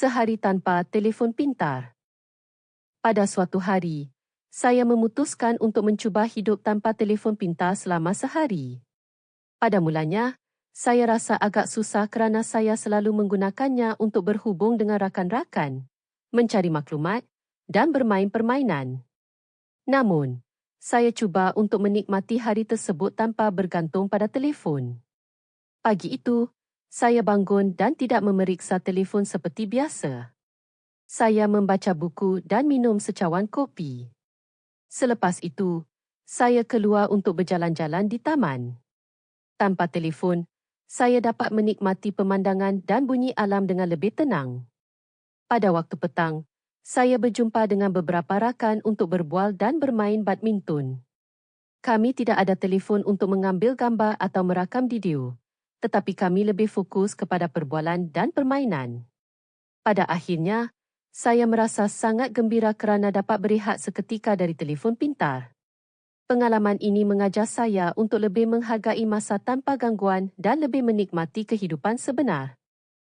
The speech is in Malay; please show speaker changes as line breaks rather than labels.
sehari tanpa telefon pintar. Pada suatu hari, saya memutuskan untuk mencuba hidup tanpa telefon pintar selama sehari. Pada mulanya, saya rasa agak susah kerana saya selalu menggunakannya untuk berhubung dengan rakan-rakan, mencari maklumat dan bermain permainan. Namun, saya cuba untuk menikmati hari tersebut tanpa bergantung pada telefon. Pagi itu, saya bangun dan tidak memeriksa telefon seperti biasa saya membaca buku dan minum secawan kopi. Selepas itu, saya keluar untuk berjalan-jalan di taman. Tanpa telefon, saya dapat menikmati pemandangan dan bunyi alam dengan lebih tenang. Pada waktu petang, saya berjumpa dengan beberapa rakan untuk berbual dan bermain badminton. Kami tidak ada telefon untuk mengambil gambar atau merakam video, tetapi kami lebih fokus kepada perbualan dan permainan. Pada akhirnya, saya merasa sangat gembira kerana dapat berehat seketika dari telefon pintar. Pengalaman ini mengajar saya untuk lebih menghargai masa tanpa gangguan dan lebih menikmati kehidupan sebenar.